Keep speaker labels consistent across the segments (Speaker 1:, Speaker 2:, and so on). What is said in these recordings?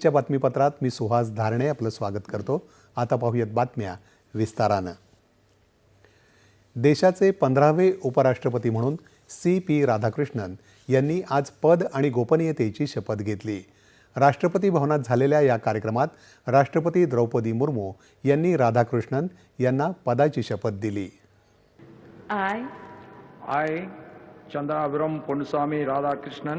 Speaker 1: च्या बातमीपत्रात मी सुहास धारणे आपलं स्वागत करतो. आता पाहूयात बातम्या विस्तारानं. देशाचे पंधरावे उपराष्ट्रपती म्हणून सी पी राधाकृष्णन यांनी आज पद आणि गोपनीयतेची शपथ घेतली. राष्ट्रपती भवनात झालेल्या या कार्यक्रमात राष्ट्रपती द्रौपदी मुर्मू यांनी राधाकृष्णन यांना पदाची शपथ दिली.
Speaker 2: I,
Speaker 3: Chandraviram Ponnusamy Radhakrishnan,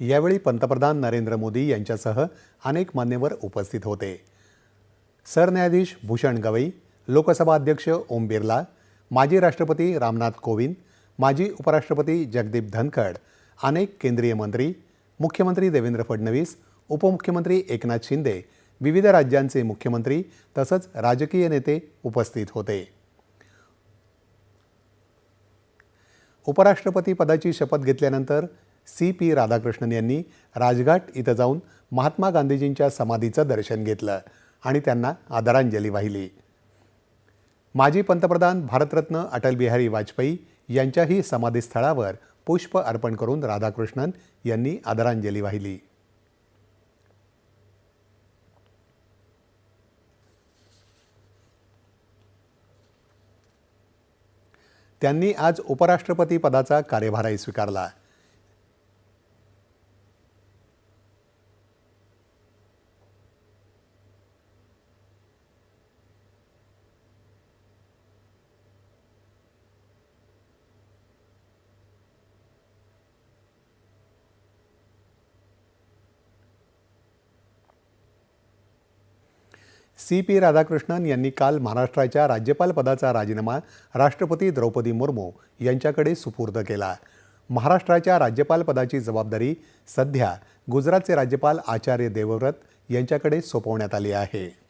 Speaker 1: यावेळी पंतप्रधान नरेंद्र मोदी यांच्यासह अनेक मान्यवर उपस्थित होते. सरन्यायाधीश भूषण गवई लोकसभा अध्यक्ष ओम बिर्ला माजी राष्ट्रपती रामनाथ कोविंद माजी उपराष्ट्रपती जगदीप धनखड अनेक केंद्रीय मंत्री मुख्यमंत्री देवेंद्र फडणवीस उपमुख्यमंत्री एकनाथ शिंदे विविध राज्यांचे मुख्यमंत्री तसंच राजकीय नेते उपस्थित होते. उपराष्ट्रपती पदाची शपथ घेतल्यानंतर सी पी राधाकृष्णन यांनी राजघाट इथं जाऊन महात्मा गांधीजींच्या समाधीचं दर्शन घेतलं आणि त्यांना आदरांजली वाहिली. माजी पंतप्रधान भारतरत्न अटलबिहारी वाजपेयी यांच्याही समाधीस्थळावर पुष्प अर्पण करून राधाकृष्णन यांनी आदरांजली वाहिली. त्यांनी आज उपराष्ट्रपती पदाचा कार्यभारही स्वीकारला. सी पी राधाकृष्णन यांनी काल महाराष्ट्राच्या राज्यपाल पदाचा राजीनामा राष्ट्रपती द्रौपदी मुर्मू यांच्याकडे सुपूर्द केला. महाराष्ट्राच्या राज्यपाल पदाची जबाबदारी सध्या गुजरातचे राज्यपाल आचार्य देवव्रत यांच्याकडे सोपवण्यात आली आहे.